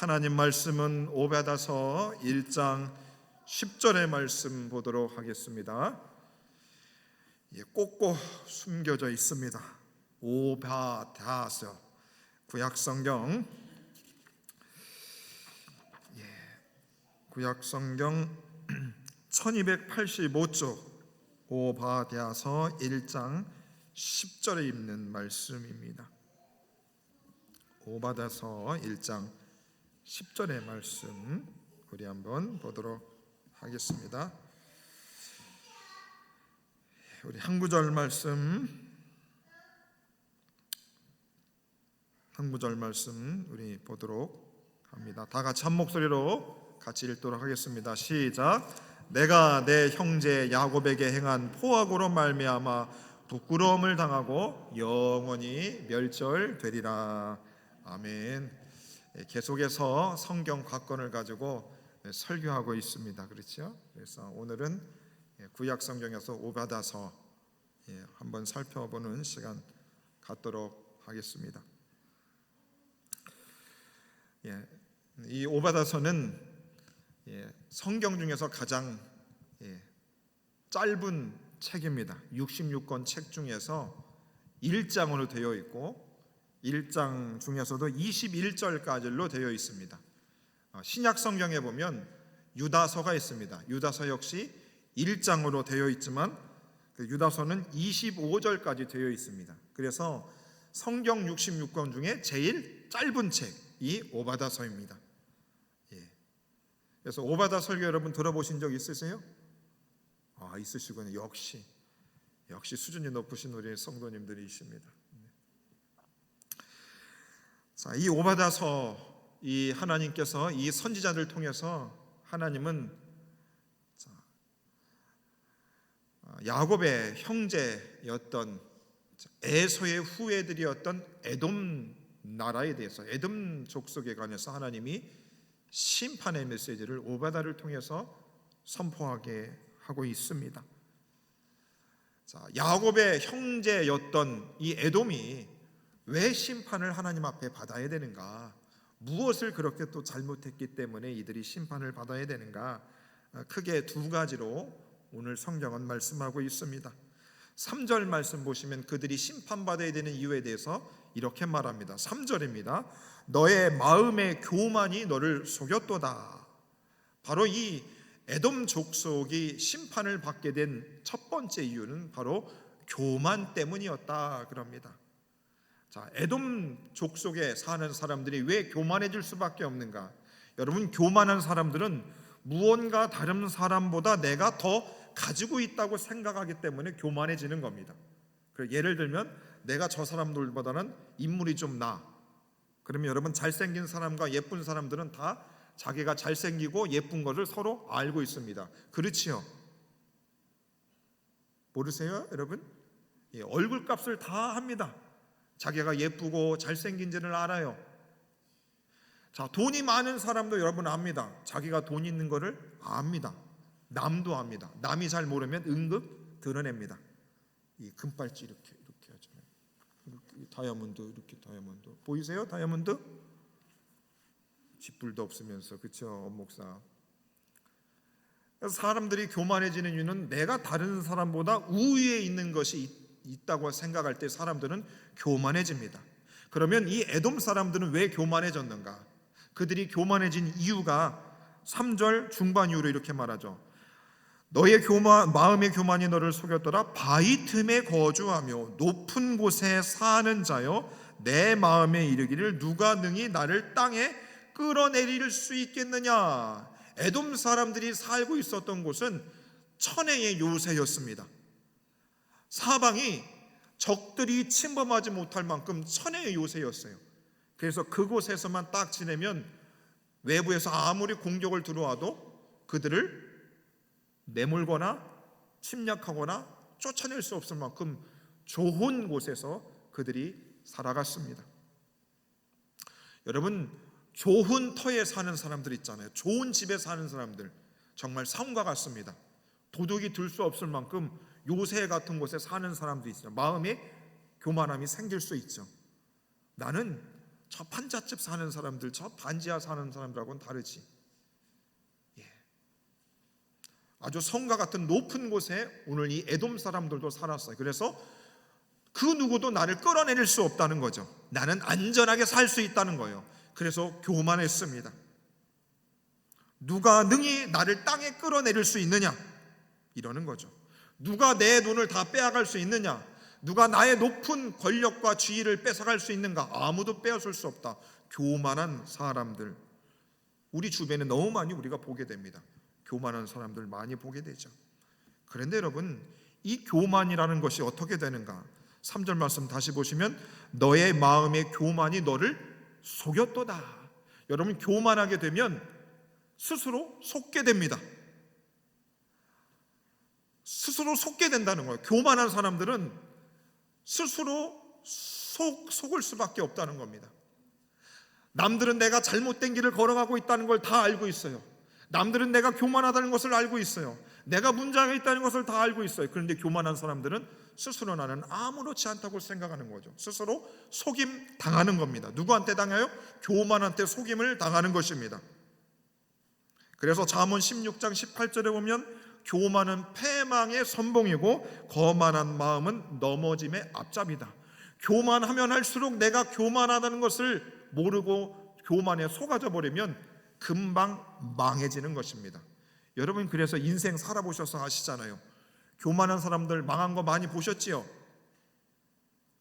하나님 말씀은 오베다서 1장 10절의 말씀 보도록 하겠습니다. 예, 꼭꼭 숨겨져 있습니다. 오바다서 구약 성경 예, 구약 성경 1285쪽 오바다서 1장 10절에 있는 말씀입니다. 오바다서 1장 10절의 말씀 우리 한번 보도록 하겠습니다. 우리 한 구절 말씀 한 구절 말씀 우리 보도록 합니다. 다 같이 한 목소리로 같이 읽도록 하겠습니다. 시작. 내가 내 형제 야곱에게 행한 포악으로 말미암아 부끄러움을 당하고 영원히 멸절되리라. 아멘. 예, 계속해서 성경 각건을 가지고 예, 설교하고 있습니다. 그렇죠? 그래서 오늘은 예, 구약 성경에서 오바다서 예, 한번 살펴보는 시간 갖도록 하겠습니다. 예, 이 오바다서는 예, 성경 중에서 가장 예, 짧은 책입니다. 66권 책 중에서 1장으로 되어 있고 1장 중에서도 21절까지로 되어 있습니다. 어, 신약 성경에 보면 유다서가 있습니다. 유다서 역시 1장으로 되어 있지만 그 유다서는 25절까지 되어 있습니다. 그래서 성경 66권 중에 제일 짧은 책이 오바다서입니다. 예. 그래서 오바다 설교 여러분 들어보신 적 있으세요? 아 있으시군요. 역시 역시 수준이 높으신 우리 성도님들이십니다. 자, 이 오바다서 이 하나님께서 이 선지자들 통해서 하나님은 자, 아, 야곱의 형제였던 에서의 후예들이었던 에돔 나라에 대해서 에돔 족속에 관해서 하나님이 심판의 메시지를 오바다를 통해서 선포하게 하고 있습니다. 자, 야곱의 형제였던 이 에돔이 왜 심판을 하나님 앞에 받아야 되는가? 무엇을 그렇게 또 잘못했기 때문에 이들이 심판을 받아야 되는가? 아, 크게 두 가지로 오늘 성경은 말씀하고 있습니다. 3절 말씀 보시면 그들이 심판받아야 되는 이유에 대해서 이렇게 말합니다. 3절입니다. 너의 마음의 교만이 너를 속였도다. 바로 이 에돔 족속이 심판을 받게 된 첫 번째 이유는 바로 교만 때문이었다 그럽니다. 자, 에돔 족속에 사는 사람들이 왜 교만해질 수밖에 없는가? 여러분, 교만한 사람들은 무언가 다른 사람보다 내가 더 가지고 있다고 생각하기 때문에 교만해지는 겁니다. 예를 들면 내가 저 사람들보다는 인물이 좀 나. 그러면 여러분 잘생긴 사람과 예쁜 사람들은 다 자기가 잘생기고 예쁜 것을 서로 알고 있습니다. 그렇지요? 모르세요, 여러분? 예, 얼굴 값을 다 합니다. 자기가 예쁘고 잘생긴지를 알아요. 자, 돈이 많은 사람도 여러분 압니다. 자기가 돈 있는 거를 압니다. 남도 압니다. 남이 잘 모르면 응급 드러냅니다. 이 금발찌 이렇게 이렇게 하잖아요. 이렇게 다이아몬드 이렇게 다이아몬드 보이세요? 다이아몬드? 쥐뿔도 없으면서 그렇죠, 목사. 사람들이 교만해지는 이유는 내가 다른 사람보다 우위에 있는 것이 있다고 생각할 때 사람들은 교만해집니다. 그러면 이 에돔 사람들은 왜 교만해졌는가? 그들이 교만해진 이유가 3절 중반 이후로 이렇게 말하죠. 너의 교만 마음의 교만이 너를 속였더라 바위 틈에 거주하며 높은 곳에 사는 자여 내 마음에 이르기를 누가 능히 나를 땅에 끌어내릴 수 있겠느냐 에돔 사람들이 살고 있었던 곳은 천혜의 요새였습니다 사방이 적들이 침범하지 못할 만큼 천혜의 요새였어요. 그래서 그곳에서만 딱 지내면 외부에서 아무리 공격을 들어와도 그들을 내몰거나 침략하거나 쫓아낼 수 없을 만큼 좋은 곳에서 그들이 살아갔습니다. 여러분 좋은 터에 사는 사람들 있잖아요. 좋은 집에 사는 사람들 정말 상과 같습니다. 도둑이 들 수 없을 만큼 요새 같은 곳에 사는 사람도 있어요. 마음에 교만함이 생길 수 있죠. 나는 저 판잣집 사는 사람들, 저 반지하 사는 사람들하고는 다르지. 예. 아주 성과 같은 높은 곳에 오늘 이 에돔 사람들도 살았어요. 그래서 그 누구도 나를 끌어내릴 수 없다는 거죠. 나는 안전하게 살 수 있다는 거예요. 그래서 교만했습니다. 누가 능히 나를 땅에 끌어내릴 수 있느냐? 이러는 거죠. 누가 내 돈을 다 빼앗갈 수 있느냐? 누가 나의 높은 권력과 지위를 뺏어갈 수 있는가? 아무도 빼앗을 수 없다. 교만한 사람들. 우리 주변에 너무 많이 우리가 보게 됩니다. 교만한 사람들 많이 보게 되죠. 그런데 여러분, 이 교만이라는 것이 어떻게 되는가? 3절 말씀 다시 보시면 너의 마음의 교만이 너를 속였도다. 여러분 교만하게 되면 스스로 속게 됩니다. 스스로 속게 된다는 거예요. 교만한 사람들은 스스로 속, 속을 수밖에 없다는 겁니다. 남들은 내가 잘못된 길을 걸어가고 있다는 걸 다 알고 있어요. 남들은 내가 교만하다는 것을 알고 있어요. 내가 문제가 있다는 것을 다 알고 있어요. 그런데 교만한 사람들은 스스로 나는 아무렇지 않다고 생각하는 거죠. 스스로 속임 당하는 겁니다. 누구한테 당해요? 교만한테 속임을 당하는 것입니다. 그래서 잠언 16장 18절에 보면 교만은 패망의 선봉이고 거만한 마음은 넘어짐의 앞잡이다. 교만하면 할수록 내가 교만하다는 것을 모르고 교만에 속아져 버리면 금방 망해지는 것입니다. 여러분 그래서 인생 살아보셔서 아시잖아요. 교만한 사람들 망한 거 많이 보셨지요?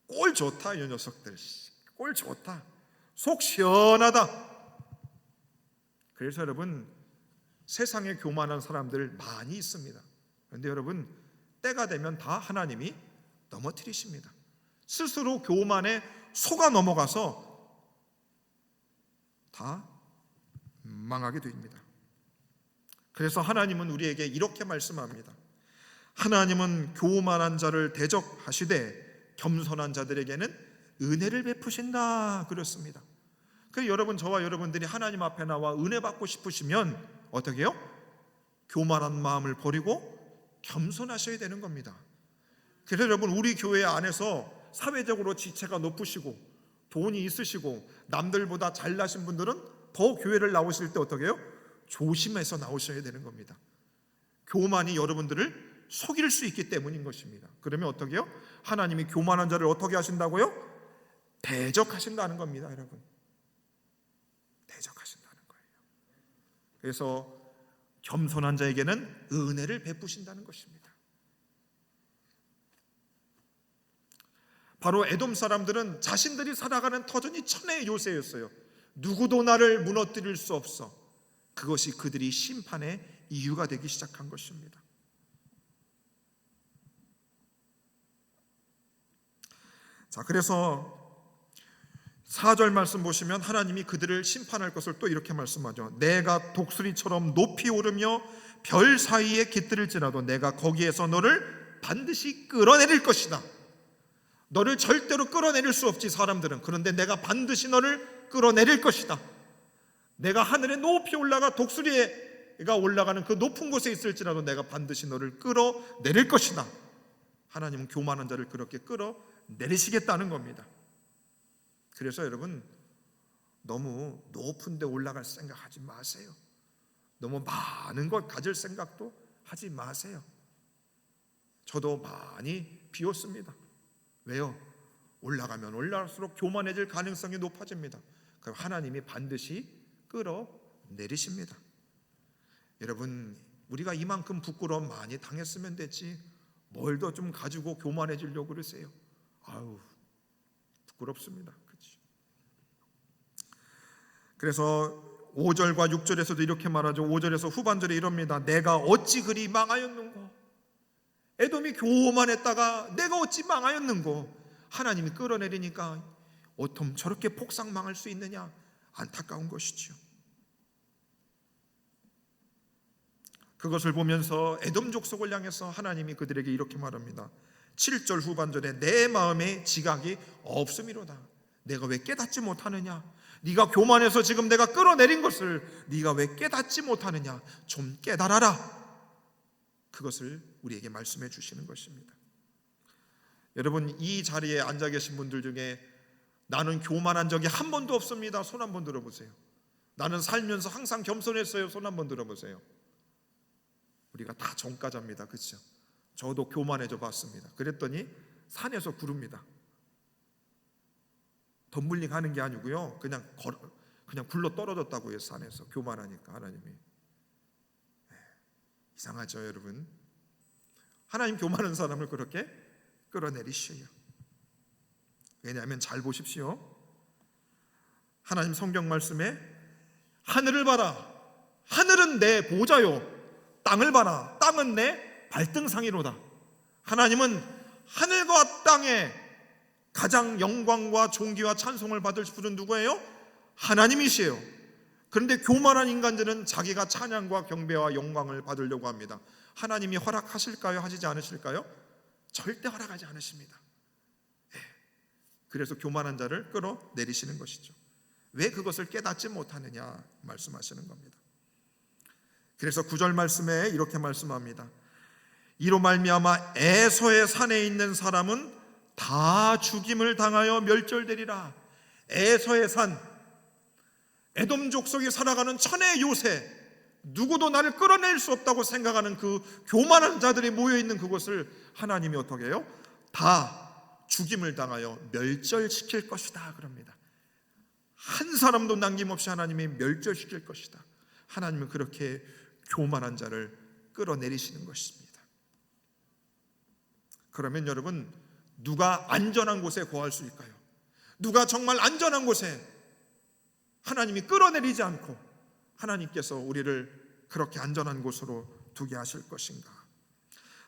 꼴 좋다 이 녀석들. 꼴 좋다. 속 시원하다. 그래서 여러분 세상에 교만한 사람들 많이 있습니다. 그런데 여러분 때가 되면 다 하나님이 넘어뜨리십니다. 스스로 교만에 속아 넘어가서 다 망하게 됩니다. 그래서 하나님은 우리에게 이렇게 말씀합니다. 하나님은 교만한 자를 대적하시되 겸손한 자들에게는 은혜를 베푸신다 그랬습니다. 그 여러분 저와 여러분들이 하나님 앞에 나와 은혜 받고 싶으시면 어떻게 해요? 교만한 마음을 버리고 겸손하셔야 되는 겁니다. 그래서 여러분 우리 교회 안에서 사회적으로 지체가 높으시고 돈이 있으시고 남들보다 잘나신 분들은 더 교회를 나오실 때 어떻게 해요? 조심해서 나오셔야 되는 겁니다. 교만이 여러분들을 속일 수 있기 때문인 것입니다. 그러면 어떻게 해요? 하나님이 교만한 자를 어떻게 하신다고요? 대적하신다는 겁니다, 여러분. 대적하신다는 거예요. 그래서 겸손한 자에게는 은혜를 베푸신다는 것입니다. 바로 에돔 사람들은 자신들이 살아가는 터전이 천의 요새였어요. 누구도 나를 무너뜨릴 수 없어. 그것이 그들이 심판의 이유가 되기 시작한 것입니다. 자, 그래서 4절 말씀 보시면 하나님이 그들을 심판할 것을 또 이렇게 말씀하죠. 내가 독수리처럼 높이 오르며 별 사이에 깃들일지라도 내가 거기에서 너를 반드시 끌어내릴 것이다. 너를 절대로 끌어내릴 수 없지 사람들은. 그런데 내가 반드시 너를 끌어내릴 것이다. 내가 하늘에 높이 올라가 독수리가 올라가는 그 높은 곳에 있을지라도 내가 반드시 너를 끌어내릴 것이다. 하나님은 교만한 자를 그렇게 끌어내리시겠다는 겁니다. 그래서 여러분 너무 높은 데 올라갈 생각하지 마세요. 너무 많은 것 가질 생각도 하지 마세요. 저도 많이 비웠습니다. 왜요? 올라가면 올라갈수록 교만해질 가능성이 높아집니다. 그럼 하나님이 반드시 끌어내리십니다. 여러분, 우리가 이만큼 부끄러움 많이 당했으면 됐지. 뭘 더 좀 가지고 교만해지려고 그러세요. 아우, 부끄럽습니다. 그래서 5절과 6절에서도 이렇게 말하죠. 5절에서 후반절에 이럽니다. 내가 어찌 그리 망하였는고? 에돔이 교만 했다가 내가 어찌 망하였는고? 하나님이 끌어내리니까 어쩜 저렇게 폭삭 망할 수 있느냐? 안타까운 것이지요. 그것을 보면서 에돔 족속을 향해서 하나님이 그들에게 이렇게 말합니다. 7절 후반절에 내 마음에 지각이 없음이로다. 내가 왜 깨닫지 못하느냐? 네가 교만해서 지금 내가 끌어내린 것을 네가 왜 깨닫지 못하느냐? 좀 깨달아라. 그것을 우리에게 말씀해 주시는 것입니다. 여러분 이 자리에 앉아 계신 분들 중에 나는 교만한 적이 한 번도 없습니다. 손 한 번 들어보세요. 나는 살면서 항상 겸손했어요. 손 한 번 들어보세요. 우리가 다 정가자입니다. 그렇죠? 저도 교만해져 봤습니다. 그랬더니 산에서 구릅니다. 덤블링 하는 게 아니고요. 그냥 걸, 그냥 굴러 떨어졌다고 해요. 산에서 교만하니까 하나님이 네. 이상하죠, 여러분. 하나님 교만한 사람을 그렇게 끌어내리셔요. 왜냐하면 잘 보십시오. 하나님 성경 말씀에 하늘을 봐라. 하늘은 내 보좌요. 땅을 봐라. 땅은 내 발등 상이로다. 하나님은 하늘과 땅에 가장 영광과 존귀와 찬송을 받을 분은 누구예요? 하나님이시에요. 그런데 교만한 인간들은 자기가 찬양과 경배와 영광을 받으려고 합니다. 하나님이 허락하실까요? 하시지 않으실까요? 절대 허락하지 않으십니다. 예. 그래서 교만한 자를 끌어내리시는 것이죠. 왜 그것을 깨닫지 못하느냐 말씀하시는 겁니다. 그래서 구절 말씀에 이렇게 말씀합니다. 이로 말미암아 에서의 산에 있는 사람은 다 죽임을 당하여 멸절되리라. 에서의 산 에돔 족속이 살아가는 천의 요새 누구도 나를 끌어낼 수 없다고 생각하는 그 교만한 자들이 모여 있는 그곳을 하나님이 어떻게 해요? 다 죽임을 당하여 멸절시킬 것이다 그럽니다. 한 사람도 남김없이 하나님이 멸절시킬 것이다. 하나님은 그렇게 교만한 자를 끌어내리시는 것입니다. 그러면 여러분 누가 안전한 곳에 거할 수 있을까요? 누가 정말 안전한 곳에 하나님이 끌어내리지 않고 하나님께서 우리를 그렇게 안전한 곳으로 두게 하실 것인가?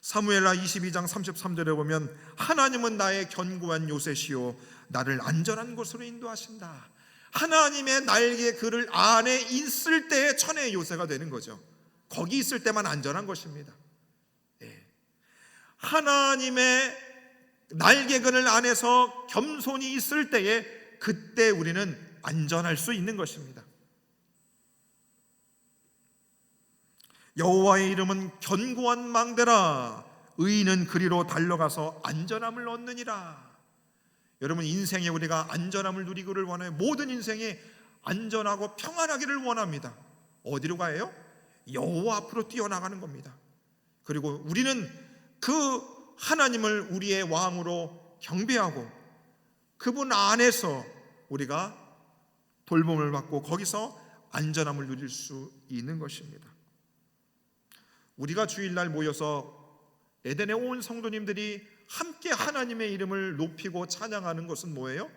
사무엘라 22장 33절에 보면 하나님은 나의 견고한 요새시요 나를 안전한 곳으로 인도하신다. 하나님의 날개 그를 안에 있을 때의 천의 요새가 되는 거죠. 거기 있을 때만 안전한 것입니다. 예. 하나님의 날개 그늘 안에서 겸손히 있을 때에 그때 우리는 안전할 수 있는 것입니다. 여호와의 이름은 견고한 망대라 의인은 그리로 달려가서 안전함을 얻느니라. 여러분 인생에 우리가 안전함을 누리기를 원해요. 모든 인생에 안전하고 평안하기를 원합니다. 어디로 가요? 여호와 앞으로 뛰어나가는 겁니다. 그리고 우리는 그 하나님을 우리의 왕으로 경배하고 그분 안에서 우리가 돌봄을 받고 거기서 안전함을 누릴 수 있는 것입니다. 우리가 주일날 모여서 에덴에 온 성도님들이 함께 하나님의 이름을 높이고 찬양하는 것은 뭐예요?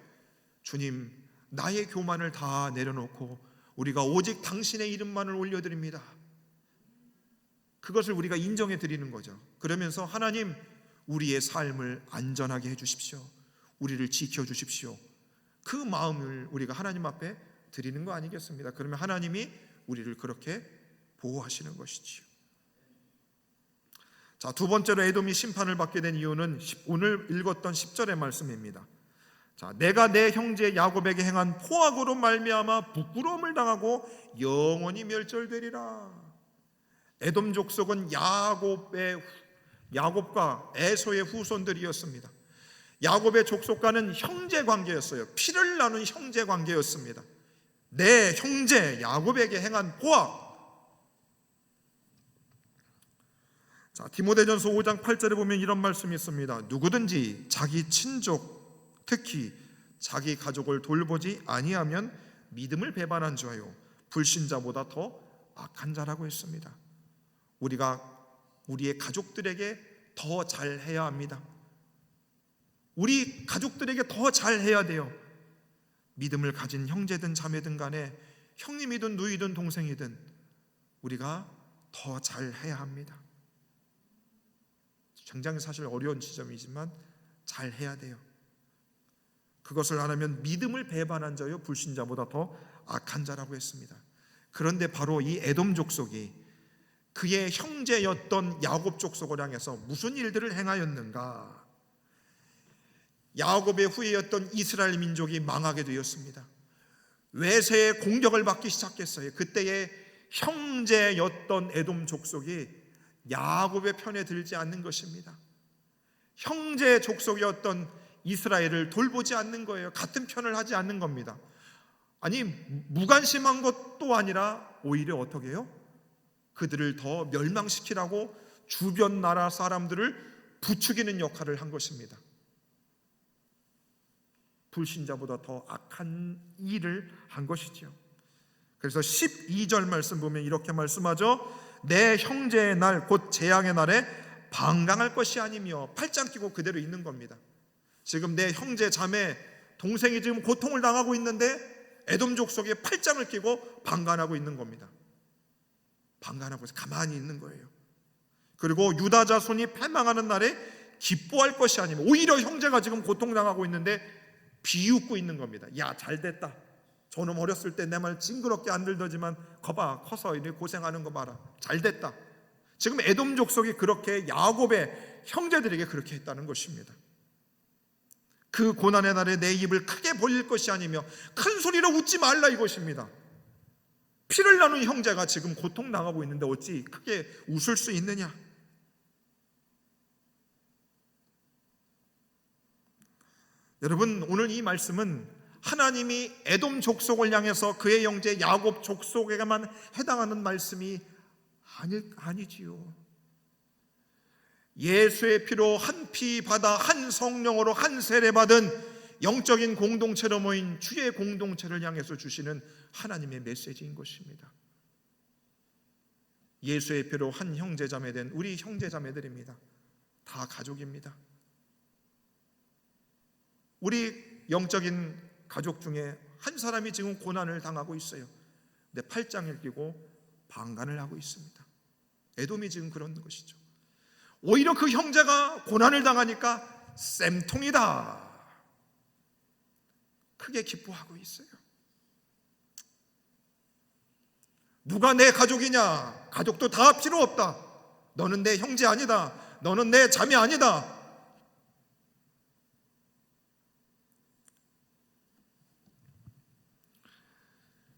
주님, 나의 교만을 다 내려놓고 우리가 오직 당신의 이름만을 올려드립니다. 그것을 우리가 인정해 드리는 거죠. 그러면서 하나님, 우리의 삶을 안전하게 해 주십시오. 우리를 지켜 주십시오. 그 마음을 우리가 하나님 앞에 드리는 거 아니겠습니다. 그러면 하나님이 우리를 그렇게 보호하시는 것이지요. 자, 두 번째로 에돔이 심판을 받게 된 이유는 오늘 읽었던 10절의 말씀입니다. 자, 내가 내 형제 야곱에게 행한 포악으로 말미암아 부끄러움을 당하고 영원히 멸절되리라. 에돔 족속은 야곱의 야곱과 에소의 후손들이었습니다. 야곱의 족속과는 형제 관계였어요. 피를 나눈 형제 관계였습니다. 내 형제 야곱에게 행한 포악 자, 디모데전서 5장 8절에 보면 이런 말씀이 있습니다. 누구든지 자기 친족 특히 자기 가족을 돌보지 아니하면 믿음을 배반한 자요 불신자보다 더 악한 자라고 했습니다. 우리가 우리의 가족들에게 더 잘해야 합니다. 우리 가족들에게 더 잘해야 돼요. 믿음을 가진 형제든 자매든 간에 형님이든 누이든 동생이든 우리가 더 잘해야 합니다. 굉장히 사실 어려운 지점이지만 잘 해야 돼요. 그것을 안 하면 믿음을 배반한 자요 불신자보다 더 악한 자라고 했습니다. 그런데 바로 이 에돔 족속이 그의 형제였던 야곱 족속을 향해서 무슨 일들을 행하였는가? 야곱의 후예였던 이스라엘 민족이 망하게 되었습니다. 외세의 공격을 받기 시작했어요. 그때의 형제였던 에돔 족속이 야곱의 편에 들지 않는 것입니다. 형제 족속이었던 이스라엘을 돌보지 않는 거예요. 같은 편을 하지 않는 겁니다. 아니 무관심한 것도 아니라 오히려 어떻게 해요? 그들을 더 멸망시키라고 주변 나라 사람들을 부추기는 역할을 한 것입니다. 불신자보다 더 악한 일을 한 것이지요. 그래서 12절 말씀 보면 이렇게 말씀하죠. 내 형제의 날 곧 재앙의 날에 방강할 것이 아니며 팔짱 끼고 그대로 있는 겁니다. 지금 내 형제 자매 동생이 지금 고통을 당하고 있는데 에돔족 속에 팔짱을 끼고 방관하고 있는 겁니다. 방관하고 서 가만히 있는 거예요. 그리고 유다 자손이 패망하는 날에 기뻐할 것이 아니면 오히려 형제가 지금 고통당하고 있는데 비웃고 있는 겁니다. 야, 잘 됐다. 저놈 어렸을 때 내 말 징그럽게 안 들더지만 거봐 커서 이렇게 고생하는 거 봐라. 잘 됐다. 지금 에돔 족속이 그렇게 야곱의 형제들에게 그렇게 했다는 것입니다. 그 고난의 날에 내 입을 크게 벌릴 것이 아니며 큰 소리로 웃지 말라 이것입니다. 피를 나눈 형제가 지금 고통 당하고 있는데 어찌 크게 웃을 수 있느냐? 여러분 오늘 이 말씀은 하나님이 에돔 족속을 향해서 그의 형제 야곱 족속에게만 해당하는 말씀이 아니, 아니지요. 예수의 피로 한 피 받아 한 성령으로 한 세례 받은 영적인 공동체로 모인 주의 공동체를 향해서 주시는 하나님의 메시지인 것입니다. 예수의 피로 한 형제자매 된 우리 형제자매들입니다. 다 가족입니다. 우리 영적인 가족 중에 한 사람이 지금 고난을 당하고 있어요. 근데 팔짱을 끼고 방관을 하고 있습니다. 에돔이 지금 그런 것이죠. 오히려 그 형제가 고난을 당하니까 쌤통이다. 크게 기뻐하고 있어요. 누가 내 가족이냐? 가족도 다 필요 없다. 너는 내 형제 아니다. 너는 내 자매 아니다.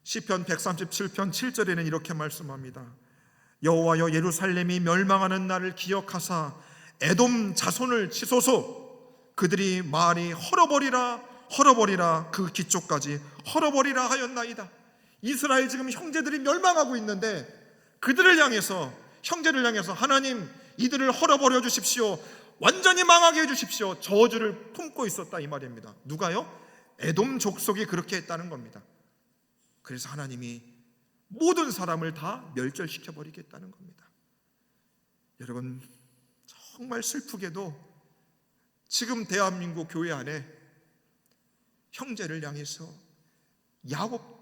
시편 137편 7절에는 이렇게 말씀합니다. 여호와여 예루살렘이 멸망하는 날을 기억하사 에돔 자손을 치소서 그들이 말이 헐어버리라 헐어버리라 그 기초까지 헐어버리라 하였나이다. 이스라엘 지금 형제들이 멸망하고 있는데 그들을 향해서 형제를 향해서 하나님 이들을 헐어버려 주십시오. 완전히 망하게 해 주십시오. 저주를 품고 있었다 이 말입니다. 누가요? 에돔 족속이 그렇게 했다는 겁니다. 그래서 하나님이 모든 사람을 다 멸절시켜 버리겠다는 겁니다. 여러분 정말 슬프게도 지금 대한민국 교회 안에 형제를 향해서 야곱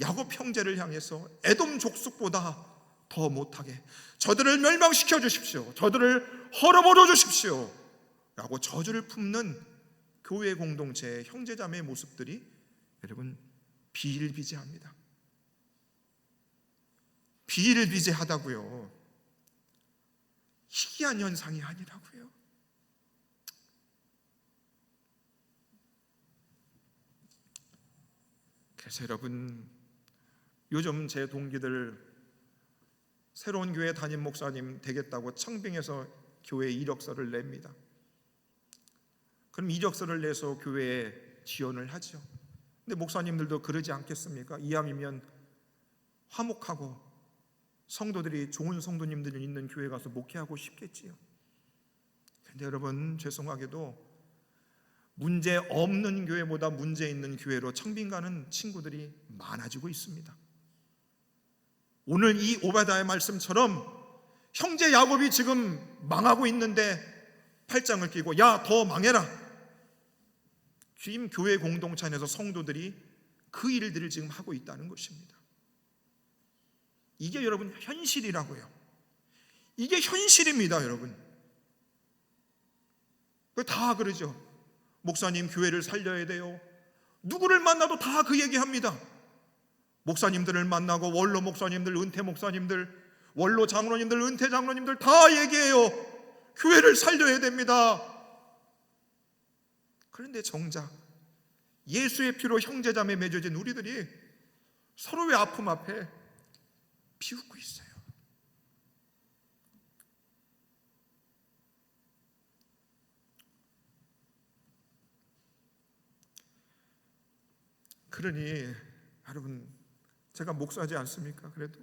야곱 형제를 향해서 에돔 족속보다 더 못하게 저들을 멸망시켜 주십시오. 저들을 헐어버려 주십시오. 라고 저주를 품는 교회 공동체의 형제자매의 모습들이 여러분 비일비재합니다. 비일비재하다고요. 희귀한 현상이 아니라고요. 그래서 여러분 요즘 제 동기들 새로운 교회 담임 목사님 되겠다고 청빙해서 교회 이력서를 냅니다. 그럼 이력서를 내서 교회에 지원을 하죠. 근데 목사님들도 그러지 않겠습니까? 이왕이면 화목하고 성도들이 좋은 성도님들이 있는 교회 가서 목회하고 싶겠지요. 근데 여러분 죄송하게도 문제 없는 교회보다 문제 있는 교회로 청빙 가는 친구들이 많아지고 있습니다. 오늘 이 오바다의 말씀처럼 형제 야곱이 지금 망하고 있는데 팔짱을 끼고 야 더 망해라. 지금 교회 공동체 안에서 성도들이 그 일들을 지금 하고 있다는 것입니다. 이게 여러분 현실이라고요. 이게 현실입니다, 여러분. 다 그러죠. 목사님 교회를 살려야 돼요. 누구를 만나도 다 그 얘기합니다. 목사님들을 만나고 원로 목사님들, 은퇴 목사님들, 원로 장로님들, 은퇴 장로님들 다 얘기해요. 교회를 살려야 됩니다. 그런데 정작 예수의 피로 형제자매 맺어진 우리들이 서로의 아픔 앞에 비웃고 있어요. 그러니 여러분 제가 목사지 않습니까? 그래도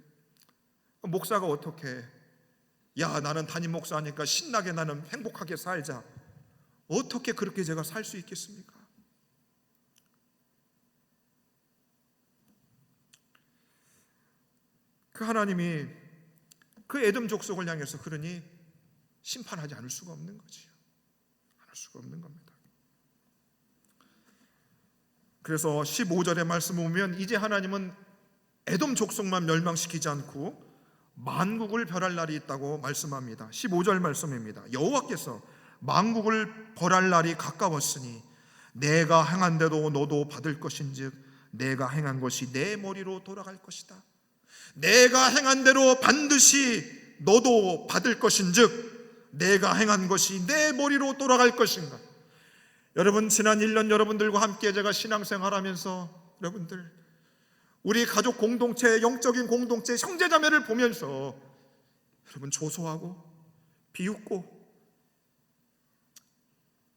목사가 어떻게 야 나는 담임 목사니까 신나게 나는 행복하게 살자 어떻게 그렇게 제가 살 수 있겠습니까? 그 하나님이 그 에돔 족속을 향해서 그러니 심판하지 않을 수가 없는 거지요. 않을 수가 없는 겁니다. 그래서 15절의 말씀 보면 이제 하나님은 에돔 족속만 멸망시키지 않고 만국을 벌할 날이 있다고 말씀합니다. 15절 말씀입니다. 여호와께서 만국을 벌할 날이 가까웠으니 내가 행한 대로 너도 받을 것인즉 내가 행한 것이 내 머리로 돌아갈 것이다. 내가 행한 대로 반드시 너도 받을 것인즉 내가 행한 것이 내 머리로 돌아갈 것인가. 여러분 지난 1년 여러분들과 함께 제가 신앙생활하면서 여러분들 우리 가족 공동체 영적인 공동체 형제자매를 보면서 여러분 조소하고 비웃고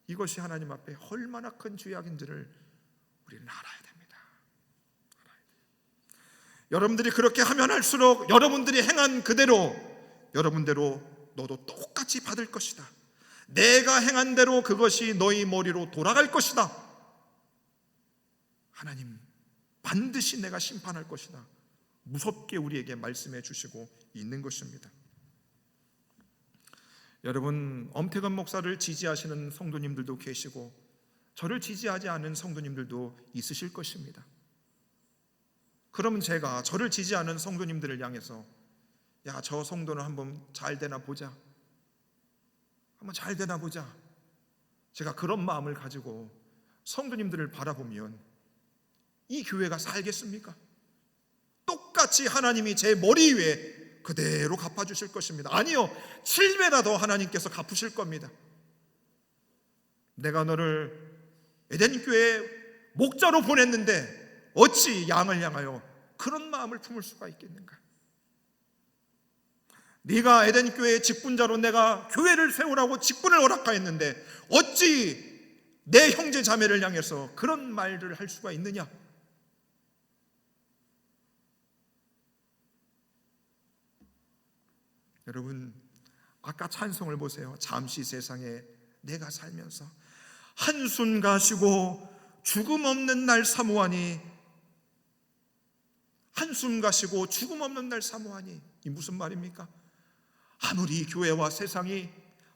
이것이 하나님 앞에 얼마나 큰 죄악인지를 우리는 알아야 됩니다. 알아야. 여러분들이 그렇게 하면 할수록 여러분들이 행한 그대로 여러분대로 너도 똑같이 받을 것이다. 내가 행한 대로 그것이 너희 머리로 돌아갈 것이다. 하나님 반드시 내가 심판할 것이다. 무섭게 우리에게 말씀해 주시고 있는 것입니다. 여러분 엄태근 목사를 지지하시는 성도님들도 계시고 저를 지지하지 않은 성도님들도 있으실 것입니다. 그러면 제가 저를 지지하는 성도님들을 향해서 야 저 성도는 한번 잘 되나 보자. 한번 잘 되나 보자. 제가 그런 마음을 가지고 성도님들을 바라보면 이 교회가 살겠습니까? 똑같이 하나님이 제 머리 위에 그대로 갚아주실 것입니다. 아니요, 7배나 더 하나님께서 갚으실 겁니다. 내가 너를 에덴 교회 목자로 보냈는데 어찌 양을 향하여 그런 마음을 품을 수가 있겠는가? 네가 에덴 교회의 직분자로 내가 교회를 세우라고 직분을 허락하였는데 어찌 내 형제 자매를 향해서 그런 말을 할 수가 있느냐? 여러분 아까 찬송을 보세요. 잠시 세상에 내가 살면서 한순 가시고 죽음 없는 날 사모하니 한숨 가시고 죽음 없는 날 사모하니 이 무슨 말입니까? 아무리 교회와 세상이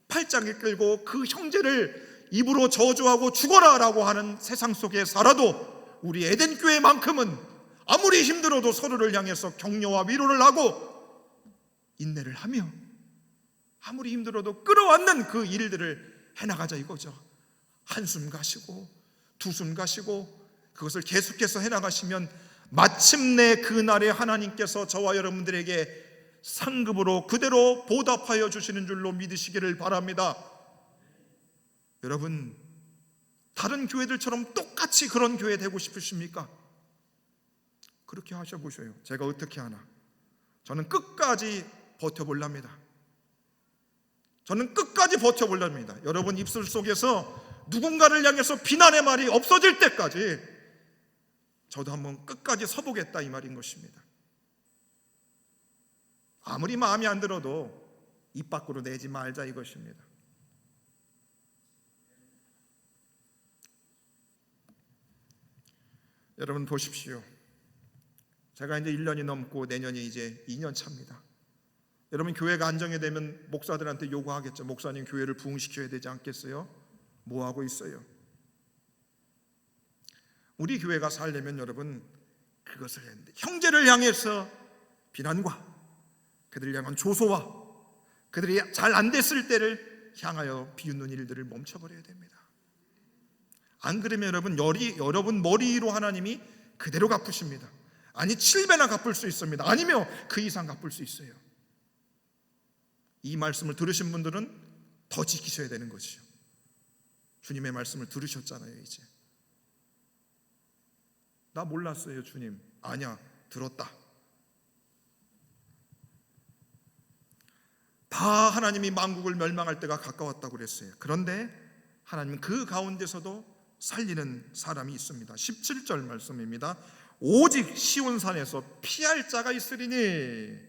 팔짱에 끌고 그 형제를 입으로 저주하고 죽어라 라고 하는 세상 속에 살아도 우리 에덴 교회만큼은 아무리 힘들어도 서로를 향해서 격려와 위로를 하고 인내를 하며 아무리 힘들어도 끌어왔는 그 일들을 해나가자 이거죠. 한숨 가시고 두숨 가시고 그것을 계속해서 해나가시면 마침내 그날에 하나님께서 저와 여러분들에게 상급으로 그대로 보답하여 주시는 줄로 믿으시기를 바랍니다. 여러분 다른 교회들처럼 똑같이 그런 교회 되고 싶으십니까? 그렇게 하셔보셔요. 제가 어떻게 하나? 저는 끝까지 버텨볼랍니다. 저는 끝까지 버텨볼랍니다. 여러분 입술 속에서 누군가를 향해서 비난의 말이 없어질 때까지 저도 한번 끝까지 서보겠다 이 말인 것입니다. 아무리 마음에 안 들어도 입 밖으로 내지 말자 이것입니다. 여러분 보십시오. 제가 이제 1년이 넘고 내년이 이제 2년 차입니다. 여러분 교회가 안정이 되면 목사들한테 요구하겠죠. 목사님 교회를 부흥시켜야 되지 않겠어요? 뭐 하고 있어요? 우리 교회가 살려면 여러분 그것을 했는데 형제를 향해서 비난과 그들을 향한 조소와 그들이 잘 안 됐을 때를 향하여 비웃는 일들을 멈춰버려야 됩니다. 안 그러면 여러분 열이, 여러분 머리로 하나님이 그대로 갚으십니다. 아니 7배나 갚을 수 있습니다. 아니면 그 이상 갚을 수 있어요. 이 말씀을 들으신 분들은 더 지키셔야 되는 것이죠. 주님의 말씀을 들으셨잖아요, 이제. 나 몰랐어요, 주님. 아니야, 들었다. 다 하나님이 만국을 멸망할 때가 가까웠다고 그랬어요. 그런데 하나님은 그 가운데서도 살리는 사람이 있습니다. 17절 말씀입니다. 오직 시온 산에서 피할 자가 있으리니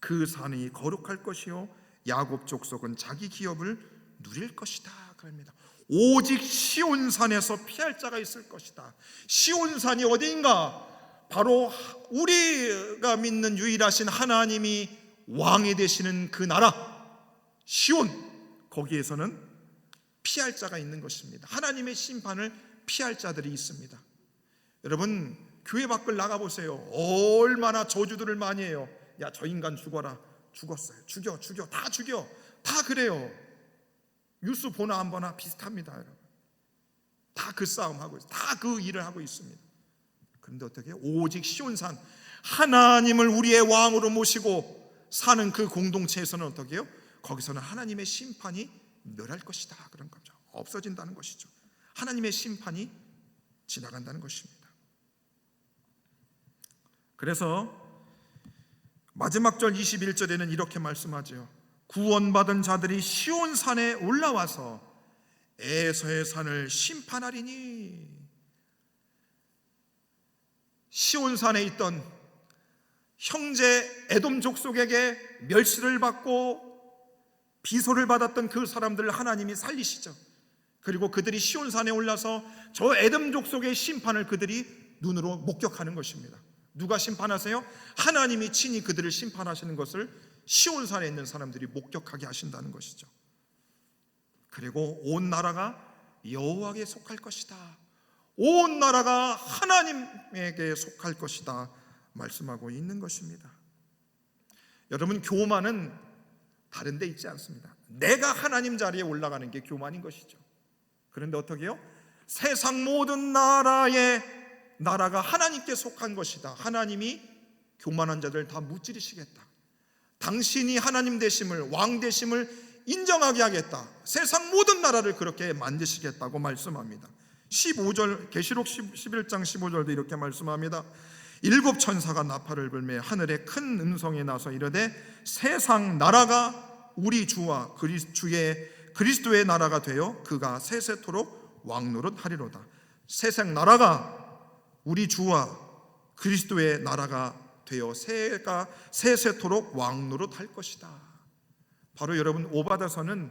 그 산이 거룩할 것이요 야곱 족속은 자기 기업을 누릴 것이다 그럽니다. 오직 시온 산에서 피할 자가 있을 것이다. 시온 산이 어디인가? 바로 우리가 믿는 유일하신 하나님이 왕이 되시는 그 나라 시온 거기에서는 피할 자가 있는 것입니다. 하나님의 심판을 피할 자들이 있습니다. 여러분 교회 밖을 나가 보세요. 얼마나 저주들을 많이 해요. 야 저 인간 죽어라. 죽었어요. 죽여 죽여 다 죽여 다 그래요. 뉴스 보나 안 보나 비슷합니다, 여러분. 다 그 싸움 하고 있어요. 다그 일을 하고 있습니다. 그런데 어떻게? 오직 시온산 하나님을 우리의 왕으로 모시고 사는 그 공동체에서는 어떻게 해요? 거기서는 하나님의 심판이 멸할 것이다 그런 거죠. 없어진다는 것이죠. 하나님의 심판이 지나간다는 것입니다. 그래서 마지막 절 21절에는 이렇게 말씀하죠. 구원받은 자들이 시온 산에 올라와서 에서의 산을 심판하리니 시온 산에 있던 형제 에돔 족속에게 멸시를 받고 비소를 받았던 그 사람들을 하나님이 살리시죠. 그리고 그들이 시온산에 올라서 저 에돔 족속의 심판을 그들이 눈으로 목격하는 것입니다. 누가 심판하세요? 하나님이 친히 그들을 심판하시는 것을 시온산에 있는 사람들이 목격하게 하신다는 것이죠. 그리고 온 나라가 여호와에게 속할 것이다. 온 나라가 하나님에게 속할 것이다. 말씀하고 있는 것입니다. 여러분 교만은 다른 데 있지 않습니다. 내가 하나님 자리에 올라가는 게 교만인 것이죠. 그런데 어떻게 요 세상 모든 나라의 나라가 하나님께 속한 것이다. 하나님이 교만한 자들 다 무찌르시겠다. 당신이 하나님 되심을 왕 되심을 인정하게 하겠다. 세상 모든 나라를 그렇게 만드시겠다고 말씀합니다. 15절 계시록 11장 15절도 이렇게 말씀합니다. 일곱 천사가 나팔을 불매 하늘에 큰 음성이 나서 이르되 세상 나라가 우리 주와 그리스 주의 그리스도의 나라가 되어 그가 세세토록 왕노릇 하리로다. 세상 나라가 우리 주와 그리스도의 나라가 되어 세가 세세토록 왕노릇 할 것이다. 바로 여러분 오바다서는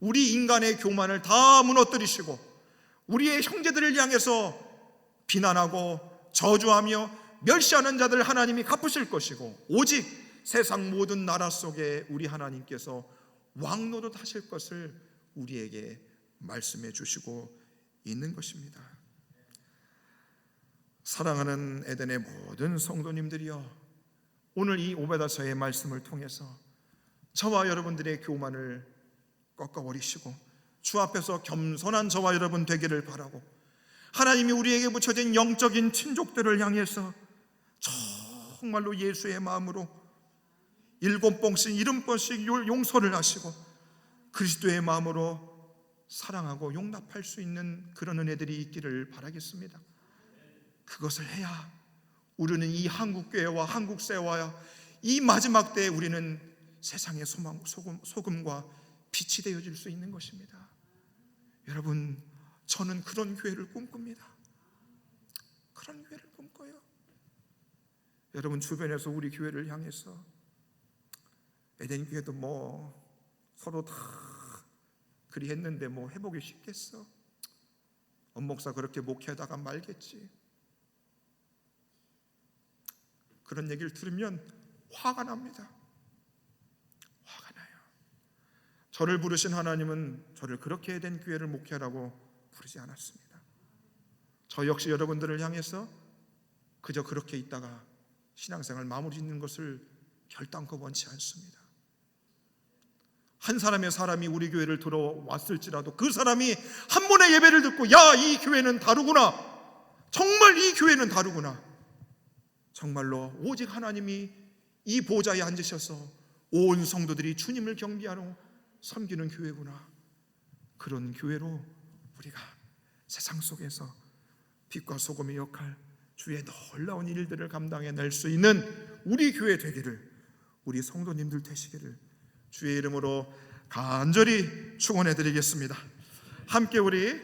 우리 인간의 교만을 다 무너뜨리시고 우리의 형제들을 향해서 비난하고 저주하며 멸시하는 자들 하나님이 갚으실 것이고 오직 세상 모든 나라 속에 우리 하나님께서 왕노릇 하실 것을 우리에게 말씀해 주시고 있는 것입니다. 사랑하는 에덴의 모든 성도님들이여 오늘 이 오베다서의 말씀을 통해서 저와 여러분들의 교만을 꺾어버리시고 주 앞에서 겸손한 저와 여러분 되기를 바라고 하나님이 우리에게 붙여진 영적인 친족들을 향해서 정말로 예수의 마음으로 일곱 번씩 일흔 번씩 용서를 하시고 그리스도의 마음으로 사랑하고 용납할 수 있는 그런 은혜들이 있기를 바라겠습니다. 그것을 해야 우리는 이 한국 교회와 한국 세와야 이 마지막 때에 우리는 세상의 소망, 소금, 소금과 빛이 되어질 수 있는 것입니다. 여러분, 저는 그런 교회를 꿈꿉니다. 그런 교회를. 여러분 주변에서 우리 교회를 향해서 에덴 교회도 뭐 서로 다 그리 했는데 뭐 해보기 쉽겠어? 엄 목사 그렇게 목회하다가 말겠지. 그런 얘기를 들으면 화가 납니다. 화가 나요. 저를 부르신 하나님은 저를 그렇게 된 교회를 목회하라고 부르지 않았습니다. 저 역시 여러분들을 향해서 그저 그렇게 있다가 신앙생활 마무리 짓는 것을 결단코 원치 않습니다. 한 사람의 사람이 우리 교회를 들어왔을지라도 그 사람이 한 번의 예배를 듣고 야, 이 교회는 다르구나. 정말 이 교회는 다르구나. 정말로 오직 하나님이 이 보좌에 앉으셔서 온 성도들이 주님을 경비하러 섬기는 교회구나. 그런 교회로 우리가 세상 속에서 빛과 소금의 역할, 주의 놀라운 일들을 감당해 낼 수 있는 우리 교회 되기를 우리 성도님들 되시기를 주의 이름으로 간절히 축원해 드리겠습니다. 함께 우리